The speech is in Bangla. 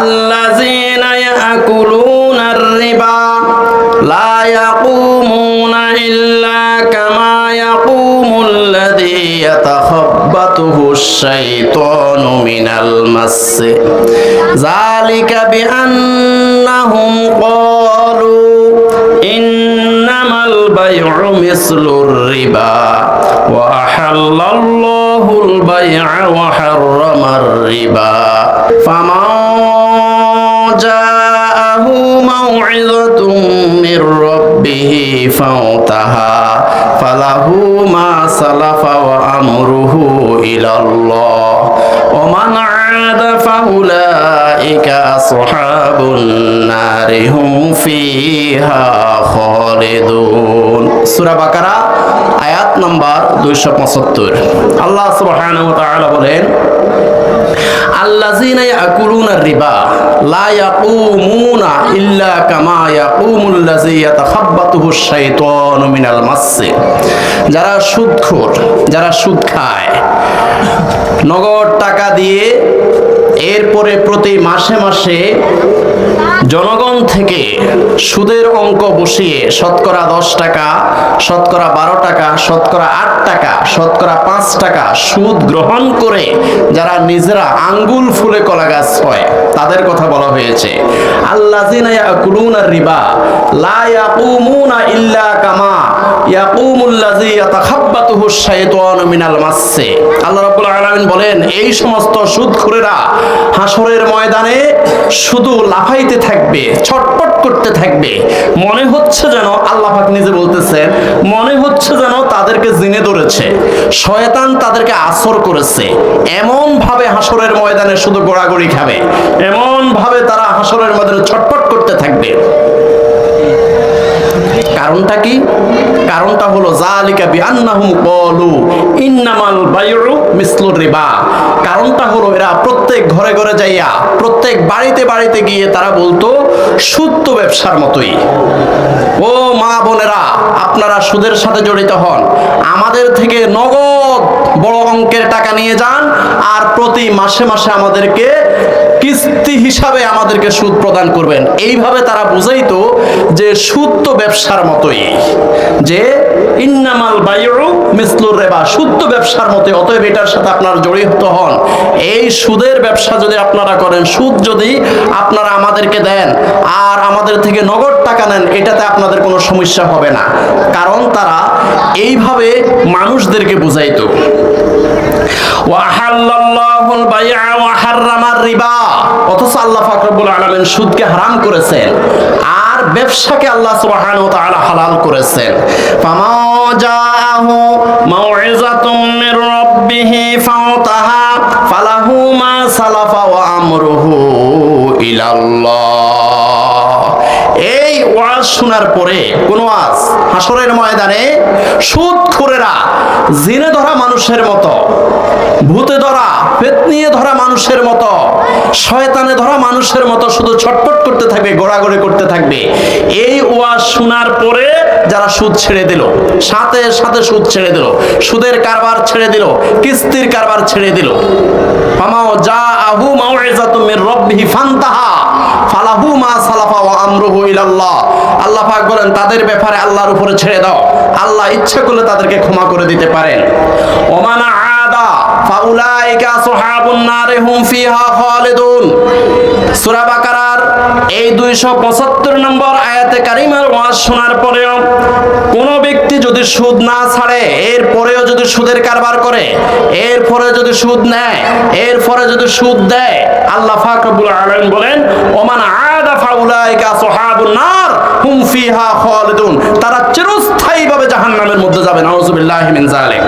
الذين يأكلون الربا لا يقومون إلا كما يقوم الذي يتخبطه الشيطان من المس ذلك بأنهم قالوا إنما البيع مثل الربا وأحل الله البيع وحرم الربا فمن جاءه موعظة من ربه فانتهى فله ما سلف وأمره إلى الله ومن عاد فأولئك أصحاب النار هم فيها خالدون সূরা বাকারা আয়াত নাম্বার 275 আল্লাহ সুবহানাহু ওয়া তাআলা বলেন আল্লাযীনা ইয়াকুলুনা রিবা লা ইয়াকুমুনা ইল্লা কামা ইয়াকুমুল লাযী ইয়াতাখাব্বাতুহু শাইতানু মিনাল মাসসি যারা সুদখোর যারা সুদ খায় নগদ টাকা দিয়ে এরপরে প্রতি মাসে মাসে জনগণ থেকে সুদের অঙ্ক বসিয়ে শতকরা দশ টাকা, শতকরা বারো টাকা, শতকরা আট টাকা, শতকরা পাঁচ টাকা সুদ গ্রহণ করে যারা নিজেরা আঙ্গুল ফুলে কলা গাছ হয় তাদের কথা বলা হয়েছে। আল্লাহ রিবা ইল্লা কামা আল্লাহ রাব্বুল আলামিন বলেন, এই সমস্ত সুদখোরেরা হাসরের ময়দানে শুধু লাফাইতে থাকবে, ছটপট করতে থাকবে। মনে হচ্ছে যেন আল্লাহ নিজে বলতেছেন, মনে হচ্ছে যেন তাদেরকে জিনে ধরেছে। শয়তান তাদেরকে আসর করেছে। এমন ভাবে হাসরের ময়দানে শুধু গোড়াগড়ি খাবে। এমন ভাবে তারা হাসরের ময়দানে ছটপট করতে থাকবে। কারণটা কি? কারণটা হলো জালিকা বিআন্নাহুম ক্বালু ইন্নামাল বাইউ মিসলুর রিবা। কারণটা হলো এরা প্রত্যেক ঘরে ঘরে যাইয়া, প্রত্যেক বাড়িতে বাড়িতে গিয়ে তারা বলতো, সুদ তো ব্যবসার মতোই। ও মা বোনেরা, আপনারা সুদের সাথে জড়িত হন। আমাদের থেকে নগদ বড় অঙ্কের টাকা নিয়ে যান, আর প্রতি মাসে মাসে আমাদেরকে কিস্তি হিসাবে আমাদেরকে সুদ প্রদান করবেন। এইভাবে তারা বুঝাইতো যে সুদ তো ব্যবসার মতোই। যে ইন্নামাল বাইউ মিসলুর রেবা, সুদ তো ব্যবসার মতো অতএব এটার সাথে আপনার জড়িত হন। এই সুদের ব্যবসা যদি আপনারা করেন, সুদ যদি আপনারা আমাদেরকে দেন আর আমাদের থেকে নগদ টাকা নেন, এটাতে আপনাদের কোনো সমস্যা হবে না। কারণ তারা এইভাবে মানুষদেরকে বুঝাইতো। ওয়াহাল্লাল্লাহুল ওয়া হাররামার রিবা। অথচ আল্লাহ পাক রব্বুল আলামিন সুদকে হারাম করেছেন। আর ব্যবসাকে আল্লাহ তাআলা হালাল করেছেন। এই ওয়াজ শোনার পরে, কোন ওয়াজ? হাসরের ময়দানে সুদখোরেরা জিনে ধরা মানুষের মতো ভূতে ধরা পেতনিয়ে ধরা মানুষের মতো, শয়তানে ধরা মানুষের মতো শুধু ছটপট করতে থাকবে গোড়াগড়ি করতে থাকবে। এই ওয়াজ শোনার পরে যারা সুদ ছেড়ে দিল, সাথে সাথে সুদ ছেড়ে দিল, সুদের কারবার ছেড়ে দিল, কিস্তির কারবার ছেড়ে দিল। ফামাও যা আহু মাউইজাতু মির রাব্বিহি ফান্তাহা, ফালাহু মা সালাফা ওয়া আমরুহু ইলাল্লাহ। আল্লাহ পাক বলেন, তাদের ব্যাপারে আল্লাহর উপরে ছেড়ে দাও। আল্লাহ ইচ্ছা করলে তাদেরকে ক্ষমা করে দিতে পারেন। ওমানা আদা ফাউলাইকা আসহাবুন নারে হুম ফিহা খালিদুন। সূরা বাকারার এই 275 নম্বর আয়াতে কারিমার ওয়াজ শোনার পরেও কোন ব্যক্তি যদি সুদ না ছাড়ে এর পরেও যদি সুদের কারবার করে এর পরে যদি সুদ নেয় এর পরে যদি সুদ দেয়, আল্লাহ পাক রব্বুল আলামিন বলেন, ওমান আদা ফাউলাইকা আসহাবুন নার হুম ফিহা খালিদুন। তারা চিরস্থায়ীভাবে জাহান্নামের মধ্যে যাবে, নাউজুবিল্লাহি মিন জালিক